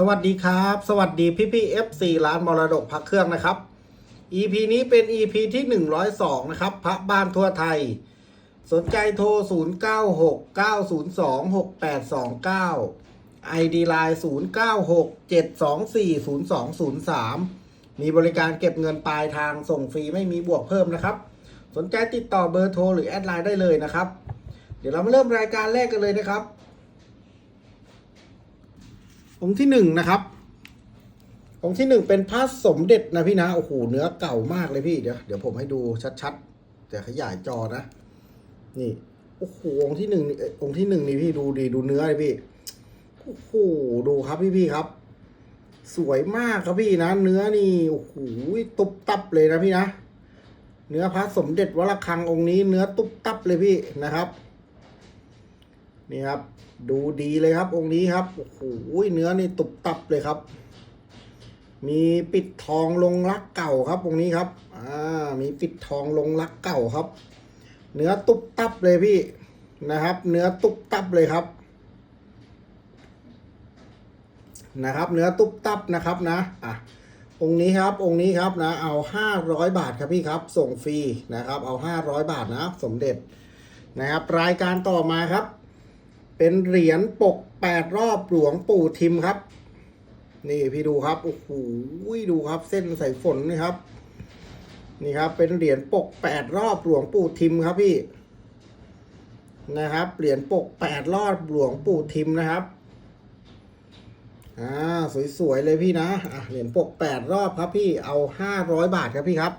สวัสดีครับ สวัสดีพี่พี่ FC ร้านมรดกพักเครื่องนะครับ EP นี้เป็น EP ที่ 102 นะครับ พระบ้านทั่วไทย สนใจโทร 096 902 6829 ID Line 096 724 0203 มีบริการเก็บเงินปลายทางส่งฟรีไม่มีบวกเพิ่มนะครับ สนใจติดต่อเบอร์โทรหรือแอดไลน์ได้เลยนะครับ เดี๋ยวเรามาเริ่มรายการแรกกันเลยนะครับ องค์ที่หนึ่งนะครับ องค์ที่หนึ่งเป็นพระสมเด็จนะพี่นะ โอ้โห เนื้อเก่ามากเลยพี่ เดี๋ยว เดี๋ยวผมให้ดูชัดๆ แต่ขยายจอนะ นี่ โอ้โห องค์ที่หนึ่งองค์ที่หนึ่งนี่พี่ดูดีดูเนื้อเลยพี่ โอ้โห ดูครับพี่พี่ๆครับ สวยมากครับพี่นะ เนื้อนี่ โอ้โห ตุบตับเลยนะพี่นะ เนื้อพระสมเด็จวรคังองค์นี้ เนื้อตุบตับเลยพี่นะครับ นี่ครับ ดูดีเลยครับ องค์นี้ครับโอ้โหเนื้อนี่ตุบตับเลยครับ มีปิดทองลงรักเก่าครับ องค์นี้ครับอ่ามีปิดทองลงรักเก่าครับ เนื้อตุบตับเลยพี่นะครับ เนื้อตุบตับเลยครับ นะครับ เนื้อตุบตับนะครับนะอะองค์นี้ครับ องค์นี้ครับนะ เอาห้าร้อยบาทครับพี่ครับ ส่งฟรีนะครับ เอาห้าร้อยบาทนะสมเด็จนะครับ รายการต่อมาครับ เป็นเหรียญปกแปดรอบหลวงปู่ทิมครับ นี่พี่ดูครับโอ้โหดูครับ เส้นสายฝนนี่ครับ นี่ครับ เป็นเหรียญปกแปดรอบหลวงปู่ทิมครับพี่ นะครับ เหรียญปกแปดรอบหลวงปู่ทิมนะครับอ่าสวยๆเลยพี่นะอะเหรียญปกแปดรอบครับพี่เอาห้าร้อยบาทครับพี่ครับ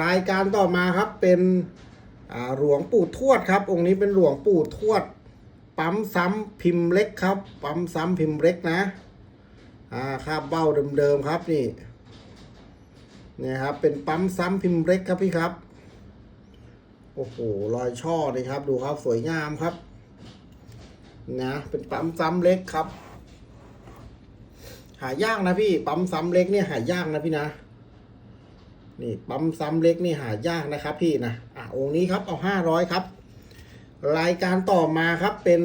รายการต่อมาครับเป็นอ่าหลวงปู่ทวดครับ องค์นี้เป็นหลวงปู่ทวด ปั๊มซ้ำพิมพ์เล็กครับ ปั๊มซ้ำพิมพ์เล็กนะ อ่าคาบเบ้าเดิมๆครับนี่เนี่ยครับ เป็นปั๊มซ้ำพิมพ์เล็กครับพี่ครับ โอ้โหรอยช่อเลยครับ ดูครับสวยงามครับนะเป็นปั๊มซ้ำเล็กครับ หายากนะพี่ ปั๊มซ้ำเล็กเนี่ยหายากนะพี่นะนี่ปั๊มซ้ำเล็กนี่หายากนะครับ พี่นะอะองค์นี้ครับเอาห้าร้อยครับ รายการต่อมาครับเป็น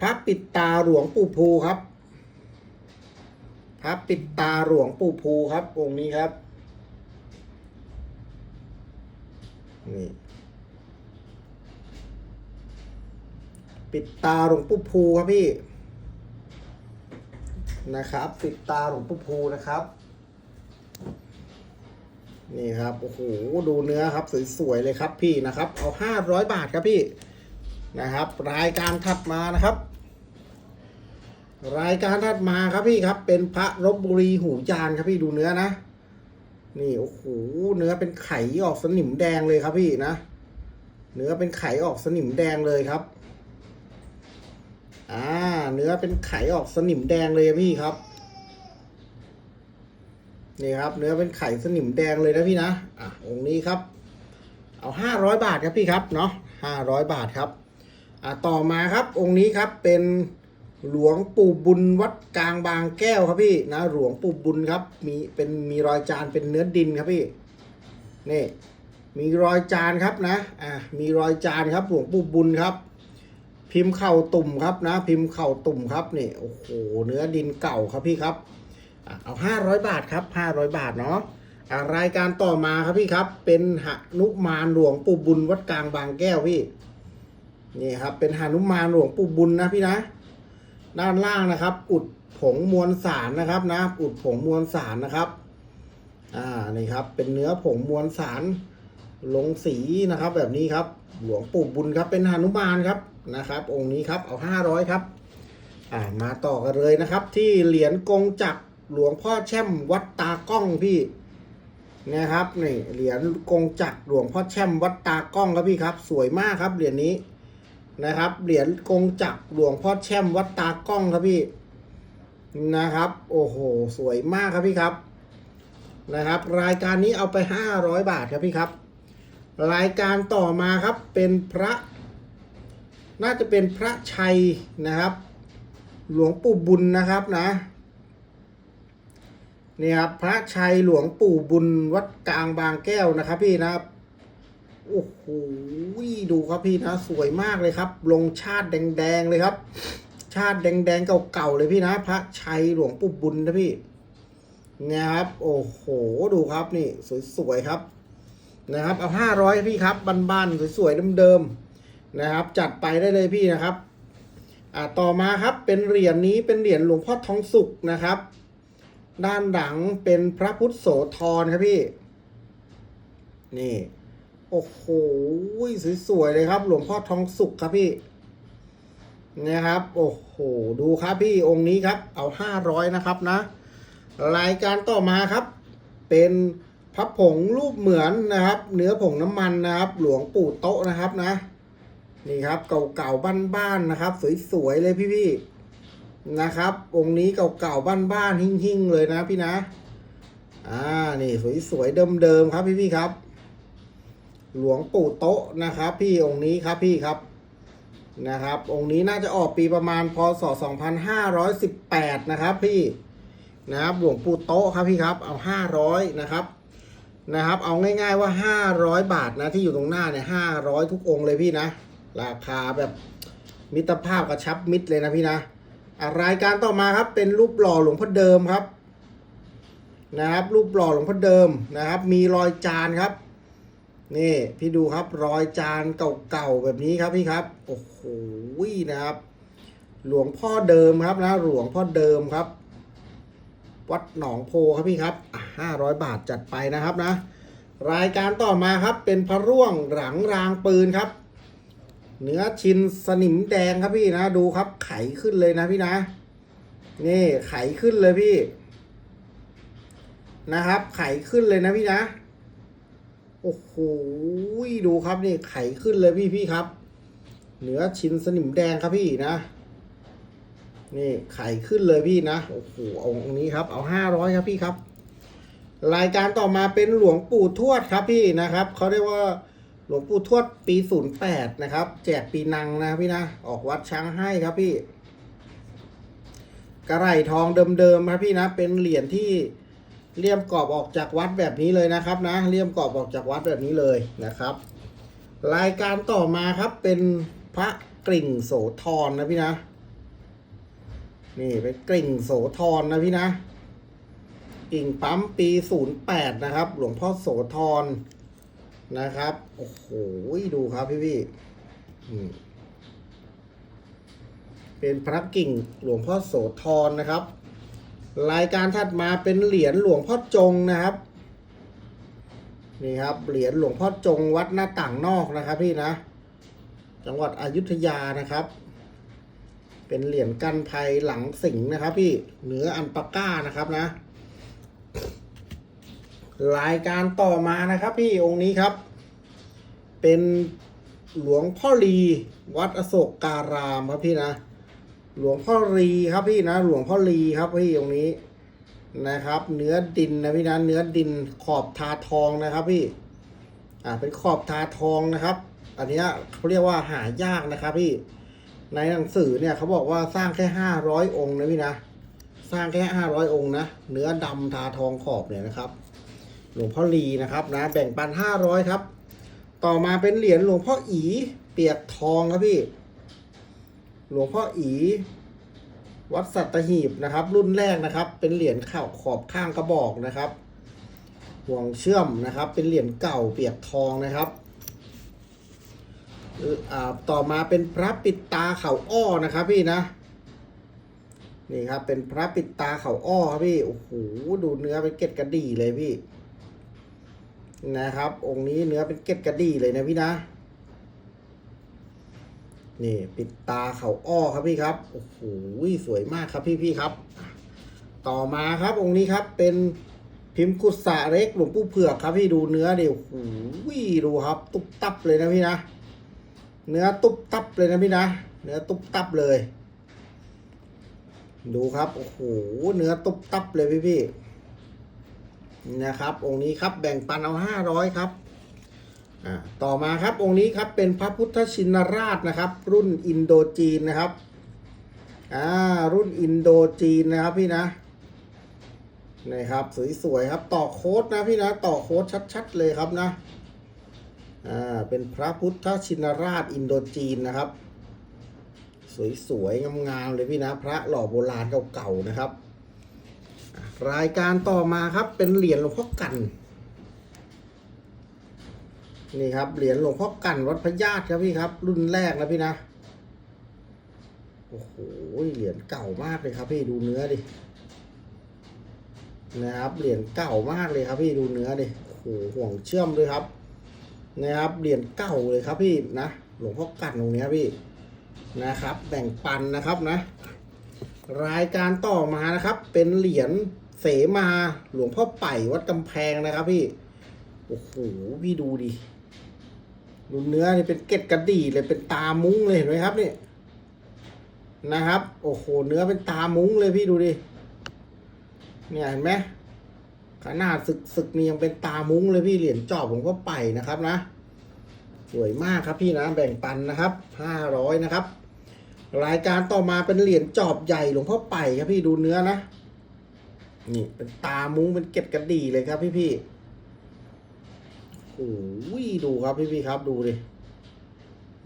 พระปิดตาหลวงปู่ภูครับพระปิดตาหลวงปู่ภูครับองค์นี้ครับนี่ปิดตาหลวงปู่ภูครับพี่นะครับ ปิดตาหลวงปู่ภูนะครับ นี่ครับโอ้โหดูเนื้อครับสวยๆเลยครับพี่นะครับ เอาห้าร้อยบาทครับพี่นะครับ รายการถัดมานะครับ รายการถัดมาครับพี่ครับ เป็นพระรบบุรีหูยานครับพี่ดูเนื้อนะ นี่โอ้โหเนื้อเป็นไข่ออกสนิมแดงเลยครับพี่นะเนื้อเป็นไข่ออกสนิมแดงเลยครับอ่าเนื้อเป็นไข่ออกสนิมแดงเลยพี่ครับ นี่ครับ เนื้อเป็นไข่สนิมแดงเลยนะพี่นะอะองค์นี้ครับ เอาห้าร้อยบาทครับพี่ครับเนาะห้าร้อยบาทครับอะต่อมาครับองค์นี้ครับเป็นหลวงปู่บุญวัดกลางบางแก้วครับพี่นะหลวงปู่บุญครับมีเป็นมีรอยจานเป็นเนื้อดินครับพี่นี่มีรอยจานครับนะอะมีรอยจานครับหลวงปู่บุญครับพิมพ์เข่าตุ่มครับนะ พิมพ์เข่าตุ่มครับนี่โอ้โหเนื้อดินเก่าครับพี่ครับ เอาห้าร้อยบาทครับห้าร้อยบาทเนาะรายการต่อมาครับพี่ครับ เป็นหนุมานหลวงปู่บุญวัดกลางบางแก้วพี่นี่ครับ เป็นหนุมานหลวงปู่บุญนะพี่นะ ด้านล่างนะครับ อุดผงมวลสารนะครับนะ อุดผงมวลสารนะครับ อ่านี่ครับ เป็นเนื้อผงมวลสารลงสีนะครับ แบบนี้ครับ หลวงปู่บุญครับ เป็นหนุมานครับนะครับ องค์นี้ครับเอาห้าร้อยครับ อ่ามาต่อกันเลยนะครับ ที่เหรียญกงจักร หลวงพ่อแช่มวัดตากล้องพี่นะครับนี่เหรียญกงจักรหลวงพ่อแช่มวัดตากล้องครับพี่ครับ สวยมากครับเหรียญนี้นะครับ เหรียญกงจักรหลวงพ่อแช่มวัดตากล้องครับพี่นะครับ โอ้โห สวยมากครับพี่ครับ นะครับ รายการนี้เอาไปห้าร้อยบาทครับพี่ครับ รายการต่อมาครับเป็นพระ น่าจะเป็นพระชัยนะครับ หลวงปู่บุญนะครับนะ นี่ครับพระชัยหลวงปู่บุญวัดกลางบางแก้วนะครับ พี่นะครับโอ้โหดูครับพี่นะสวยมากเลยครับ ลงชาติแดงๆเลยครับ ชาติแดงๆเก่าๆเลยพี่นะ พระชัยหลวงปู่บุญนะพี่เนี่ยครับ โอ้โหดูครับนี่สวยๆครับ นะครับ เอาห้าร้อยพี่ครับบ้านๆสวยๆเดิมๆนะครับ จัดไปได้เลยพี่นะครับ อ่าต่อมาครับเป็นเหรียญนี้เป็นเหรียญหลวงพ่อทองสุกนะครับ ด้านหลังเป็นพระพุทธโสธรครับพี่ นี่ โอ้โหสวยๆเลยครับ หลวงพ่อทองสุกครับพี่นะครับ โอ้โห ดูครับพี่องค์นี้ครับ เอาห้าร้อยนะครับนะ รายการต่อมาครับ เป็นพระผงรูปเหมือนนะครับ เนื้อผงน้ำมันนะครับ หลวงปู่โต๊ะนะครับนะ นี่ครับ เก่าๆบ้านๆนะครับ สวยๆเลยพี่ๆ นะครับ องค์นี้เก่าๆบ้านๆหิ่งๆ เลยนะพี่นะ อ่า นี่สวยๆเดิมๆครับพี่ๆครับ หลวงปู่โต๊ะนะครับ พี่องค์นี้ครับพี่ครับ นะครับ องค์นี้น่าจะออกปีประมาณพศ 2518 นะครับพี่ นะครับหลวงปู่โต๊ะครับพี่ครับ เอา 500 นะครับนะครับ เอาง่ายๆว่า 500 บาทนะที่อยู่ตรงหน้าเนี่ย500 ทุกองค์เลยพี่นะ ราคาแบบมิตรภาพกระชับมิตรเลยนะพี่นะอะ รายการต่อมาครับเป็นรูปหล่อหลวงพ่อเดิมครับ นะครับ รูปหล่อหลวงพ่อเดิมนะครับ มีรอยจานครับ นี่พี่ดูครับรอยจานเก่าๆแบบนี้ครับพี่ครับโอ้โหนะครับ หลวงพ่อเดิมครับนะ หลวงพ่อเดิมครับ วัดหนองโพครับพี่ครับห้าร้อยบาทจัดไปนะครับนะ รายการต่อมาครับเป็นพระร่วงหลังรางปืนครับ เนื้อชินสนิมแดงครับพี่นะ ดูครับไขขึ้นเลยนะพี่นะ นี่ไขขึ้นเลยพี่ นะครับ ไขขึ้นเลยนะพี่นะ โอ้โหดูครับนี่ไขขึ้นเลยพี่พี่ครับ เนื้อชิ้นสนิมแดงครับพี่นะนี่ไขขึ้นเลยพี่นะโอ้โหเอาองนี้ครับ เอาห้าร้อยครับพี่ครับ รายการต่อมาเป็นหลวงปู่ทวดครับพี่นะครับเขาเรียกว่า ลวงปู่ทวดปีศูนย์แปดนะครับ แจกปีนังนะพี่นะ ออกวัดช้างให้ครับพี่ กระไรทองเดิมๆครับพี่นะ เป็นเหรียญที่เลี่ยมกรอบออกจากวัดแบบนี้เลยนะครับนะ เลี่ยมกรอบออกจากวัดแบบนี้เลยนะครับ รายการต่อมาครับเป็นพระกริ่งโสธรนะพี่นะ นี่เป็นกริ่งโสธรนะพี่นะกิ่งปั๊มปีศูนย์แปดนะครับ หลวงพ่อโสธร นะครับ โอ้โห ดูครับพี่พี่เป็นพระกิ่งหลวงพ่อโสธรนะครับ รายการถัดมาเป็นเหรียญหลวงพ่อจงนะครับ นี่ครับ เหรียญหลวงพ่อจงวัดหน้าต่างนอกนะครับ พี่นะ จังหวัดอยุธยานะครับ เป็นเหรียญกันภัยหลังสิงนะครับ พี่ เหนืออันปาก้านะครับนะ รายการต่อมานะครับพี่องค์นี้ครับ เป็นหลวงพ่อลีวัดอโศกการามครับพี่นะ หลวงพ่อรีครับพี่นะ หลวงพ่อรีครับพี่ตรงนี้นะครับ เนื้อดินนะพี่นะเนื้อดินขอบทาทองนะครับพี่อ่าเป็นขอบทาทองนะครับ อันนี้เขาเรียกว่าหายากนะครับพี่ในหนังสือเนี่ยเขาบอกว่าสร้างแค่ห้าร้อยองค์นะพี่นะ สร้างแค่ห้าร้อยองค์นะ เนื้อดำทาทองขอบเนี่ยนะครับ หลวงพ่อลีนะครับนะแบ่งปันห้าร้อยครับ ต่อมาเป็นเหรียญหลวงพ่ออี เปียกทองครับพี่ หลวงพ่ออี วัดสัตหีบนะครับ รุ่นแรกนะครับ เป็นเหรียญข่าวขอบข้างกระบอกนะครับ ห่วงเชื่อมนะครับ เป็นเหรียญเก่าเปียกทองนะครับต่อมาเป็นพระปิดตาเขาอ้อนะครับพี่นะนี่ครับเป็นพระปิดตาเขาอ้อครับพี่โอ้โหดูเนื้อเป็นเกล็ดกระดี่เลยพี่ นะครับ องค์นี้เนื้อเป็นเก็ดกระดี่เลยนะพี่นะ นี่ปิดตาเขาอ้อครับพี่ครับ โอ้โหสวยมากครับพี่พี่ครับ ต่อมาครับองค์นี้ครับเป็นพิมพ์กุศะเล็กหลวงปู่เผือกครับพี่ดูเนื้อเดิโอ้โหดูครับ ตุบตับเลยนะพี่นะ เนื้อตุบตับเลยนะพี่นะ เนื้อตุบตับเลย ดูครับ โอ้โห เนื้อตุบตับเลยพี่พี่ นะครับ องค์นี้ครับแบ่งปันเอาห้าร้อยครับต่อมาครับองค์นี้ครับเป็นพระพุทธชินราชนะครับ รุ่นอินโดจีนนะครับอ่ารุ่นอินโดจีนนะครับพี่นะนี่ครับสวยๆครับต่อโค้ดนะพี่นะต่อโค้ดชัด ๆ เลยครับนะอ่าเป็นพระพุทธชินราชอินโดจีนนะครับ สวยๆงามๆเลยพี่นะ พระหล่อโบราณเก่าๆนะครับ รายการต่อมาครับเป็นเหรียญหลวงพ่อกันนี่ครับเหรียญหลวงพ่อกันวัดพญาติครับพี่ครับ รุ่นแรกนะพี่นะโอ้โหเหรียญเก่ามากเลยครับ พี่ดูเนื้อดินะครับเหรียญเก่ามากเลยครับ พี่ดูเนื้อดิโอ้โหห่วงเชื่อมด้วยครับนะครับเหรียญเก่าเลยครับพี่นะหลวงพ่อกันตรงนี้พี่นะครับแบ่งปันนะครับนะ รายการต่อมานะครับ เป็นเหรียญ เสมาหลวงพ่อไป่วัดกำแพงนะครับพี่ โอ้โห พี่ดูดิดูเนื้อนี่เป็นเกล็ดกระดี่เลยเป็นตามุ้งเลยเห็นไหมครับนี่นะครับ โอ้โห เนื้อเป็นตามุ้งเลยพี่ดูดิ เนี่ยเห็นไหมขนาดศึกศึกนี่ยังเป็นตามุ้งเลยพี่เหรียญจอบผมก็ไปนะครับนะ สวยมากครับพี่นะแบ่งปันนะครับห้าร้อยนะครับ รายการต่อมาเป็นเหรียญจอบใหญ่หลวงพ่อไปครับพี่ดูเนื้อนะ นี่เป็นตามุ้งเป็นเก็ดกระดีเลยครับพี่พี่โอ้ยดูครับพี่พี่ครับดูดิ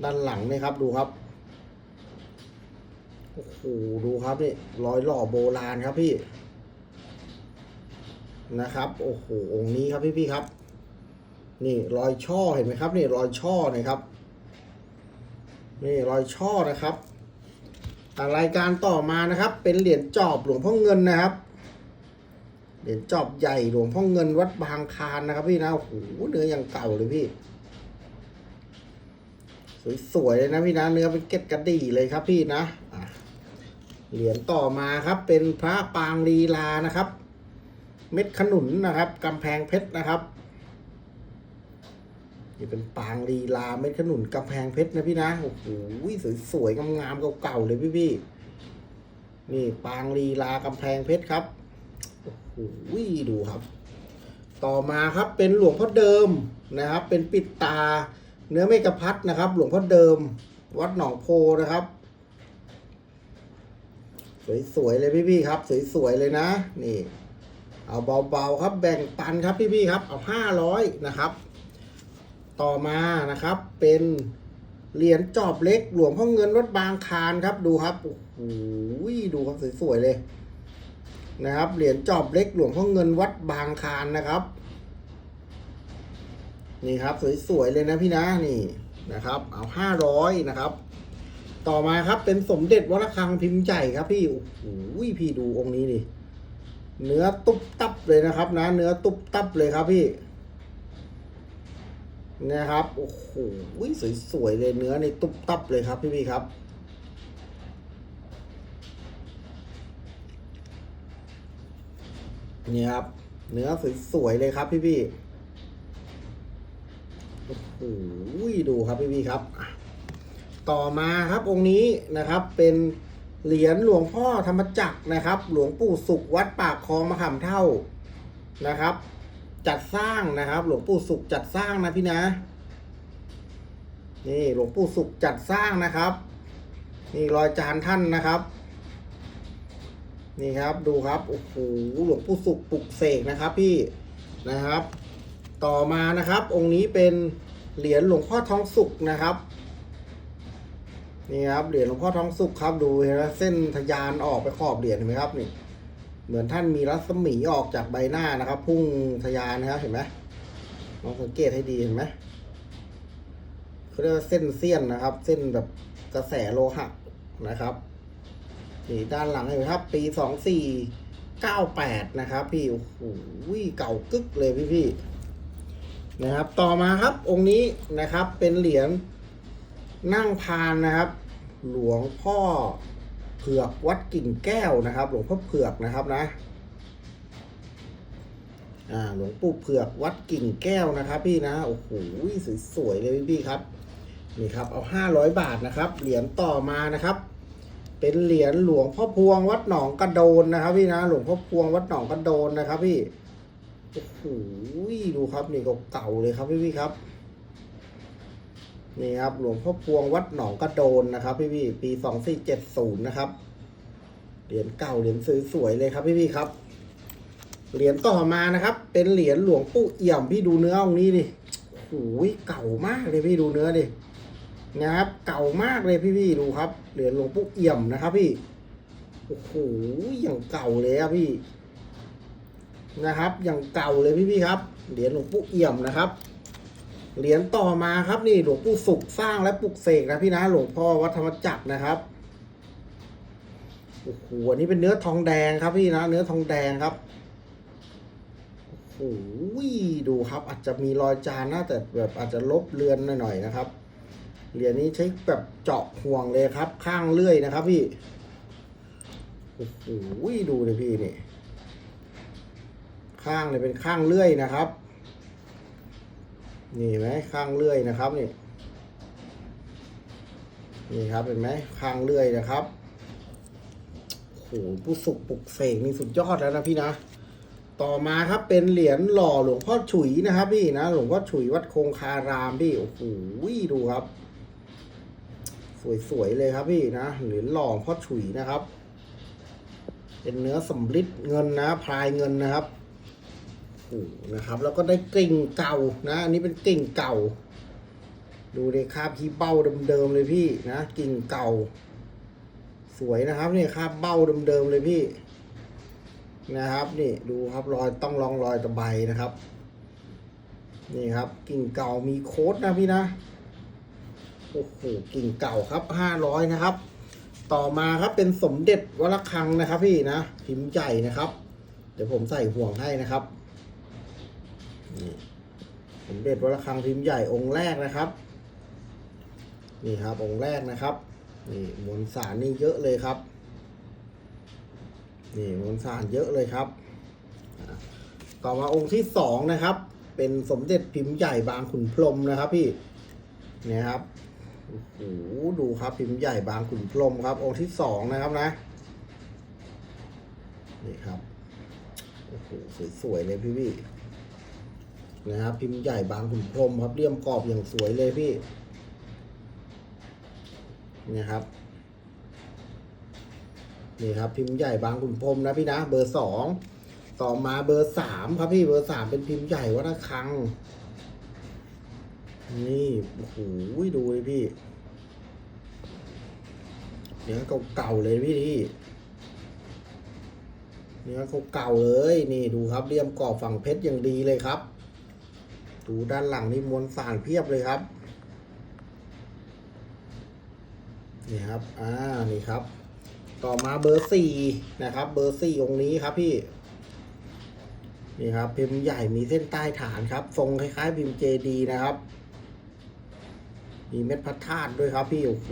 ด้านหลังนี่ครับดูครับโอ้โหดูครับนี่รอยหล่อโบราณครับพี่ นะครับ โอ้โหองค์นี้ครับพี่พี่ครับ นี่รอยช่อเห็นไหมครับ นี่รอยช่อนะครับ นี่รอยช่อนะครับอ่รายการต่อมานะครับ เป็นเหรียญจอบหลวงพ่อเงินนะครับ เหรียญจอบใหญ่หลวงพ่อเงินวัดบางคานนะครับ พี่นะโอ้โหเนื้อยังเก่าเลยพี่ สวยๆเลยนะพี่นะเนื้อเป็นเกล็ดกระดี่เลยครับพี่นะเหรียญต่อมาครับเป็นพระปางลีลานะครับ เม็ดขนุนนะครับกำแพงเพชรนะครับนี่เป็นปางลีลาเม็ดขนุนกำแพงเพชรนะพี่นะโอ้โหสวยๆงามๆเก่าๆเลยพี่พี่ๆนี่ปางลีลากำแพงเพชรครับ อ้โหดูครับ ต่อมาครับเป็นหลวงพ่อเดิมนะครับ เป็นปิดตาเนื้อเมกะพัดนะครับ หลวงพ่อเดิม วัดหนองโพนะครับ สวยๆเลยพี่ๆครับ สวยๆเลยนะ นี่ เอาเบาๆครับแบ่งปันครับพี่ๆครับ เอาห้าร้อยนะครับ ต่อมานะครับเป็นเหรียญจอบเล็ก หลวงพ่อเงินวัดบางคานครับดูครับโอ้โหดูครับสวยๆเลย นะครับ เหรียญจอบเล็กหลวงพ่อเงินวัดบางคานนะครับ นี่ครับสวยๆเลยนะพี่นะนี่นะครับ เอาห้าร้อยนะครับ ต่อมาครับเป็นสมเด็จวระฆังพิมพ์ใหญ่ครับพี่โอ้โหพี่ดูองค์นี้ดิเนื้อตุ๊บตับเลยนะครับนะ เนื้อตุ๊บตับเลยครับพี่นะครับโอ้โหสวยๆเลยเนื้อในตุ๊บตับเลยครับพี่พี่ครับ นี่ครับ เนื้อสวยๆเลยครับพี่พี่โอ้โหดูครับพี่พี่ครับ ต่อมาครับองค์นี้นะครับ เป็นเหรียญหลวงพ่อธรรมจักรนะครับ หลวงปู่สุขวัดปากคลองมะขามเท่านะครับ จัดสร้างนะครับ หลวงปู่สุขจัดสร้างนะพี่นะ นี่หลวงปู่สุขจัดสร้างนะครับนี่รอยจานท่านนะครับ นี่ครับดูครับโอ้โหหลวงปู่สุขปลุกเสกนะครับพี่นะครับ ต่อมานะครับ องค์นี้เป็นเหรียญหลวงพ่อทองสุขนะครับนี่ครับเหรียญหลวงพ่อทองสุขครับดูเห็นไหมเส้นทยานออกไปขอบเหรียญเห็นไหมครับนี่เหมือนท่านมีรัศมีออกจากใบหน้านะครับ พุ่งทยานนะครับเห็นไหมลองสังเกตให้ดีเห็นไหมเขาเรียกว่าเส้นเสี้ยนนะครับ เส้นแบบกระแสโลหะนะครับ นี่ด้านหลังเห็นไหมครับ ปีสองสี่เก้าแปดนะครับ พี่โอ้โหเก่ากึกเลยพี่พี่ๆนะครับ ต่อมาครับองค์นี้นะครับเป็นเหรียญนั่งพานนะครับ หลวงพ่อเผือกวัดกิ่งแก้วนะครับ หลวงพ่อเผือกนะครับนะอ่าหลวงปู่เผือกวัดกิ่งแก้วนะครับ พี่นะโอ้โหสวยๆเลยพี่ๆครับนี่ครับเอาห้าร้อยบาทนะครับ เหรียญต่อมานะครับ เป็นเหรียญหลวงพ่อพวงวัดหนองกระโดนนะครับ พี่นะหลวงพ่อพวงวัดหนองกระโดนนะครับ พี่โอ้โหดูครับนี่เก่าๆเลยครับพี่พี่ครับนี่ครับหลวงพ่อพวงวัดหนองกระโดนนะครับ พี่พี่ปีสองสี่เจ็ดศูนย์นะครับเหรียญเก่าเหรียญสวยๆเลยครับ พี่พี่ครับเหรียญต่อมานะครับ เป็นเหรียญหลวงปู่เอี่ยมพี่ดูเนื้อองนี้ดิโอ้โหเก่ามากเลยพี่ดูเนื้อดิ นะครับ เก่ามากเลยพี่ๆดูครับ เหรียญหลวงปู่เอี่ยมนะครับพี่ โอ้โห อย่างเก่าเลยอะพี่ นะครับ อย่างเก่าเลยพี่ๆครับ เหรียญหลวงปู่เอี่ยมนะครับ เหรียญต่อมาครับนี่หลวงปู่สุขสร้างและปลุกเสกนะพี่นะ หลวงพ่อวัดธรรมจักรนะครับโอ้โหอันนี้เป็นเนื้อทองแดงครับพี่นะ เนื้อทองแดงครับโอ้โหดูครับ อาจจะมีรอยจานนะแต่แบบอาจจะลบเลือนหน่อยๆนะครับ เหรียญนี้ใช้แบบเจาะห่วงเลยครับ ข้างเลื่อยนะครับพี่ โอ้โหดูเลยพี่นี่ ข้างเนี่ยเป็นข้างเลื่อยนะครับ นี่ไหมข้างเลื่อยนะครับนี่ นี่ครับเห็นไหมข้างเลื่อยนะครับโอ้โหผู้สุกปลุกเสกนี่สุดยอดแล้วนะพี่นะต่อมาครับเป็นเหรียญหล่อหลวงพ่อฉุยนะครับพี่นะหลวงพ่อฉุยวัดคงคารามพี่โอ้โหดูครับ สวยๆเลยครับพี่นะเหรียญหล่อพ่อฉุยนะครับ เป็นเนื้อสำริดเงินนะพลายเงินนะครับโอ้นะครับ แล้วก็ได้กลิ่งเก่านะ อันนี้เป็นกลิ่งเก่า ดูเลยคราบที่เบ้าเดิมๆเลยพี่นะกลิ่งเก่า สวยนะครับนี่คราบเบ้าเดิมๆเลยพี่ นะครับนี่ดูครับรอยต้องลองรอยตะไบนะครับ นี่ครับ กิ่งเก่ามีโค้ดนะพี่นะ โอ้โหกิ่งเก่าครับห้าร้อยนะครับ ต่อมาครับเป็นสมเด็จวัลคังนะครับ พี่นะพิมพ์ใหญ่นะครับ เดี๋ยวผมใส่ห่วงให้นะครับนี่สมเด็จวระฆังพิมพ์ใหญ่องค์แรกนะครับนี่ครับองค์แรกนะครับนี่มวลสารนี่เยอะเลยครับนี่มวลสารเยอะเลยครับ ต่อมาองค์ที่สองนะครับ เป็นสมเด็จพิมพ์ใหญ่บางขุนพรมนะครับพี่นี่ครับ โอ้โหดูครับพิมพ์ใหญ่บางขุนพรมครับองค์ที่สองนะครับนะ นี่ครับโอ้โหสวยๆเลยพี่พี่นะครับพิมพ์ใหญ่บางขุนพรมครับเลี่ยมกรอบอย่างสวยเลยพี่นี่ครับนี่ครับพิมพ์ใหญ่บางขุนพรมนะพี่นะเบอร์สองต่อมาเบอร์สามครับพี่เบอร์สามเป็นพิมพ์ใหญ่วัดระฆัง นี่โอ้โหดูเลยพี่เนื้อเก่าๆเลยพี่ที่เนื้อเก่าๆเลย นี่ดูครับเลี่ยมกรอบฝั่งเพชรอย่างดีเลยครับ ดูด้านหลังนี่มวลสารเพียบเลยครับนี่ครับ อ่า นี่ครับ ต่อมาเบอร์สี่นะครับ เบอร์สี่องค์นี้ครับพี่ นี่ครับ พิมพ์ใหญ่มีเส้นใต้ฐานครับ ทรงคล้ายๆพิมพ์เจดีนะครับ มีเม็ดพระธาตุด้วยครับพี่โอ้โห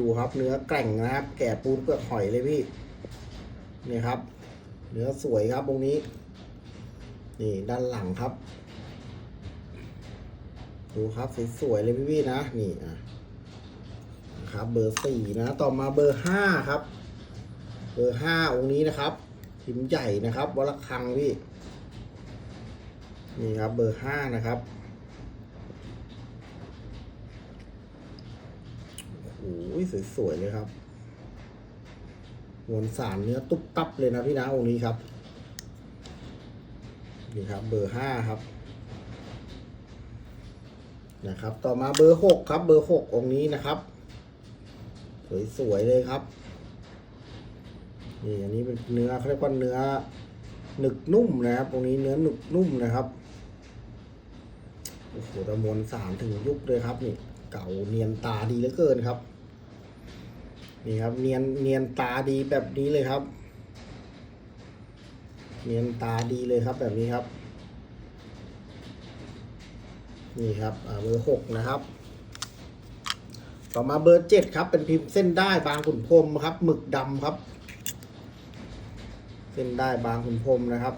ดูครับเนื้อแกร่งนะครับ แกะปูนเปลือกหอยเลยพี่นี่ครับ เนื้อสวยครับองนี้ นี่ด้านหลังครับ ดูครับสวยๆเลยพี่ๆนะนี่อะนะครับ เบอร์สี่นะ ต่อมาเบอร์ห้าครับ เบอร์ห้าองค์นี้นะครับพิมพ์ใหญ่นะครับวรคังพี่ นี่ครับเบอร์ห้านะครับโอ้โห สวยๆเลยครับมวลสารเนื้อตุ๊บตับเลยนะพี่นะองค์นี้ครับนี่ครับ เบอร์ห้าครับนะครับ ต่อมาเบอร์หกครับ เบอร์หกองค์นี้นะครับ สวยๆเลยครับนี่อันนี้เป็นเนื้อเขาเรียกว่าเนื้อหนึกนุ่มนะครับ ตรงนี้เนื้อหนึกนุ่มนะครับโอ้โหตะมวลสารถึงยุคเลยครับนี่ เก่าเนียนตาดีเหลือเกินครับ นี่ครับเนียนเนียนตาดีแบบนี้เลยครับ เนียนตาดีเลยครับแบบนี้ครับ นี่ครับเบอร์หกนะครับต่อมาเบอร์เจ็ดครับ เป็นพิมพ์เส้นได้บางขุนพรมครับหมึกดำครับ เส้นได้บางขุนพรมนะครับ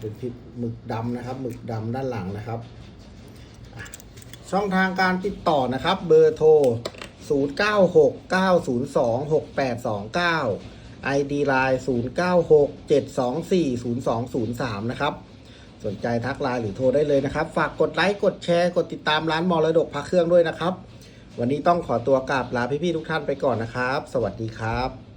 เป็นพิมพ์หมึกดำนะครับ หมึกดำด้านหลังนะครับ ช่องทางการติดต่อนะครับ เบอร์โทร 0 9 6 9 0 2 6 8 2 9 ID Line 0 9 6 7 2 4 0 2 0 3 นะครับ สนใจทักไลน์หรือโทรได้เลยนะครับ ฝากกดไลค์กดแชร์กดติดตามร้านมรดกพระเครื่องด้วยนะครับ วันนี้ต้องขอตัวกราบลาพี่ๆทุกท่านไปก่อนนะครับ สวัสดีครับ